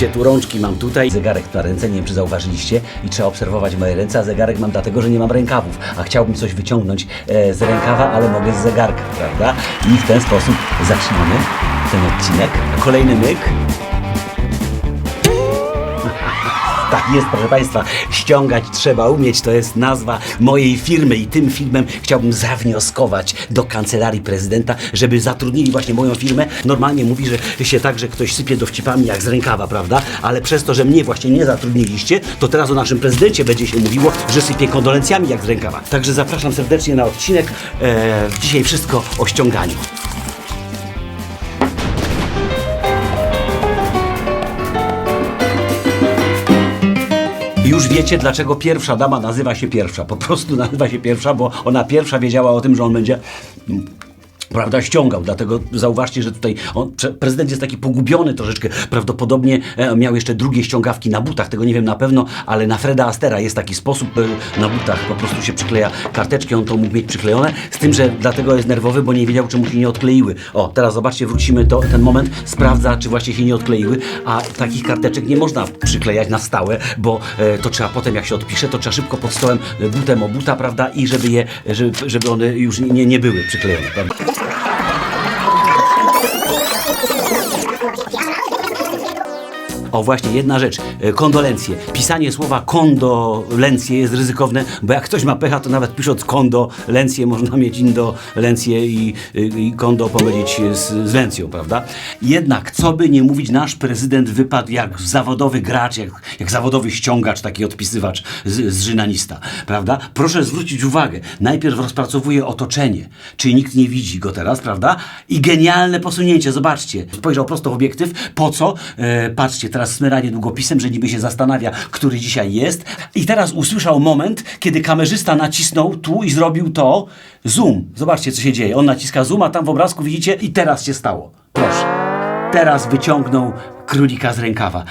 Zobaczcie, tu rączki mam tutaj, zegarek na ręce, nie wiem czy zauważyliście i trzeba obserwować moje ręce, a zegarek mam dlatego, że nie mam rękawów, a chciałbym coś wyciągnąć e, z rękawa, ale mogę z zegarka, prawda? I w ten sposób zaczniemy ten odcinek. Kolejny myk. Jest, proszę Państwa, ściągać trzeba umieć, to jest nazwa mojej firmy i tym filmem chciałbym zawnioskować do kancelarii prezydenta, żeby zatrudnili właśnie moją firmę. Normalnie mówi, że się tak, że ktoś sypie dowcipami jak z rękawa, prawda? Ale przez to, że mnie właśnie nie zatrudniliście, to teraz o naszym prezydencie będzie się mówiło, że sypie kondolencjami jak z rękawa. Także zapraszam serdecznie na odcinek. E, dzisiaj wszystko o ściąganiu. Już wiecie, dlaczego pierwsza dama nazywa się pierwsza. Po prostu nazywa się pierwsza, bo ona pierwsza wiedziała o tym, że on będzie. Prawda, ściągał, dlatego zauważcie, że tutaj on, prezydent jest taki pogubiony troszeczkę. Prawdopodobnie e, miał jeszcze drugie ściągawki na butach, tego nie wiem na pewno, ale na Freda Astera jest taki sposób e, na butach, po prostu się przykleja karteczki, on to mógł mieć przyklejone, z tym, że dlatego jest nerwowy, bo nie wiedział, czy mu się nie odkleiły. O, teraz zobaczcie, wrócimy do ten moment, sprawdza, czy właśnie się nie odkleiły, a takich karteczek nie można przyklejać na stałe, bo e, to trzeba potem, jak się odpisze, to trzeba szybko pod stołem e, butem o buta, prawda, i żeby je, żeby, żeby one już nie, nie były przyklejone, prawda. Oh, my God. O właśnie, jedna rzecz. E, Kondolencje. Pisanie słowa kondolencje jest ryzykowne, bo jak ktoś ma pecha, to nawet pisząc kondolencje można mieć indolencje i, i kondo pomylić z, z lencją, prawda? Jednak, co by nie mówić, nasz prezydent wypadł jak zawodowy gracz, jak, jak zawodowy ściągacz, taki odpisywacz z, z żynanista, prawda? Proszę zwrócić uwagę, najpierw rozpracowuje otoczenie, czyli nikt nie widzi go teraz, prawda? I genialne posunięcie, zobaczcie. Spojrzał prosto w obiektyw, po co? E, patrzcie, teraz smyranie długopisem, że niby się zastanawia, który dzisiaj jest. I teraz usłyszał moment, kiedy kamerzysta nacisnął tu i zrobił to zoom. Zobaczcie, co się dzieje. On naciska zoom, a tam w obrazku widzicie i teraz się stało. Proszę. Teraz wyciągnął królika z rękawa.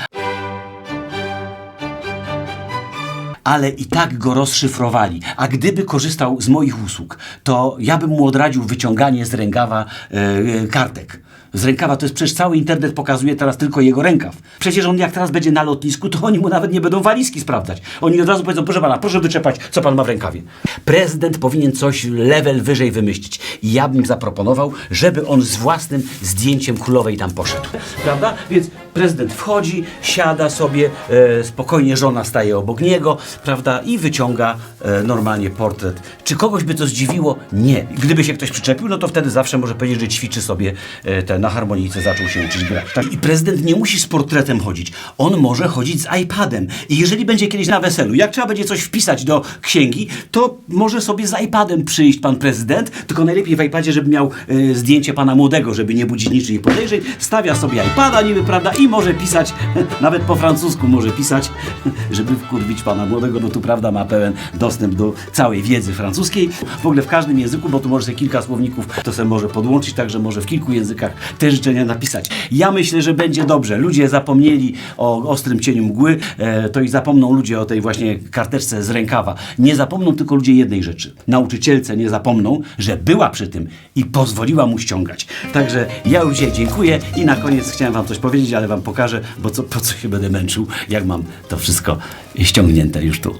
Ale i tak go rozszyfrowali. A gdyby korzystał z moich usług, to ja bym mu odradził wyciąganie z rękawa e, e, kartek. Z rękawa to jest przecież cały internet pokazuje teraz tylko jego rękaw. Przecież on jak teraz będzie na lotnisku, to oni mu nawet nie będą walizki sprawdzać. Oni od razu powiedzą, proszę pana, proszę wyczepać, co pan ma w rękawie. Prezydent powinien coś level wyżej wymyślić. I ja bym zaproponował, żeby on z własnym zdjęciem królowej tam poszedł. Prawda? Więc prezydent wchodzi, siada sobie, e, spokojnie żona staje obok niego, prawda? I wyciąga e, normalnie portret. Czy kogoś by to zdziwiło? Nie. Gdyby się ktoś przyczepił, no to wtedy zawsze może powiedzieć, że ćwiczy sobie e, te na harmonijce, zaczął się uczyć grać. Tak? I prezydent nie musi z portretem chodzić. On może chodzić z iPadem. I jeżeli będzie kiedyś na weselu, jak trzeba będzie coś wpisać do księgi, to może sobie z iPadem przyjść pan prezydent, tylko najlepiej w iPadzie, żeby miał e, zdjęcie pana młodego, żeby nie budzić niczyich podejrzeń. Stawia sobie iPada niby, prawda, może pisać, nawet po francusku może pisać, żeby wkurwić pana młodego, no tu prawda ma pełen dostęp do całej wiedzy francuskiej. W ogóle w każdym języku, bo tu może kilka słowników to sobie może podłączyć, także może w kilku językach te życzenia napisać. Ja myślę, że będzie dobrze. Ludzie zapomnieli o ostrym cieniu mgły, e, to i zapomną ludzie o tej właśnie karteczce z rękawa. Nie zapomną tylko ludzie jednej rzeczy. Nauczycielce nie zapomną, że była przy tym i pozwoliła mu ściągać. Także ja już dziękuję i na koniec chciałem wam coś powiedzieć, ale wam pokażę, bo co, po co się będę męczył, jak mam to wszystko ściągnięte już tu.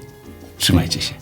Trzymajcie się.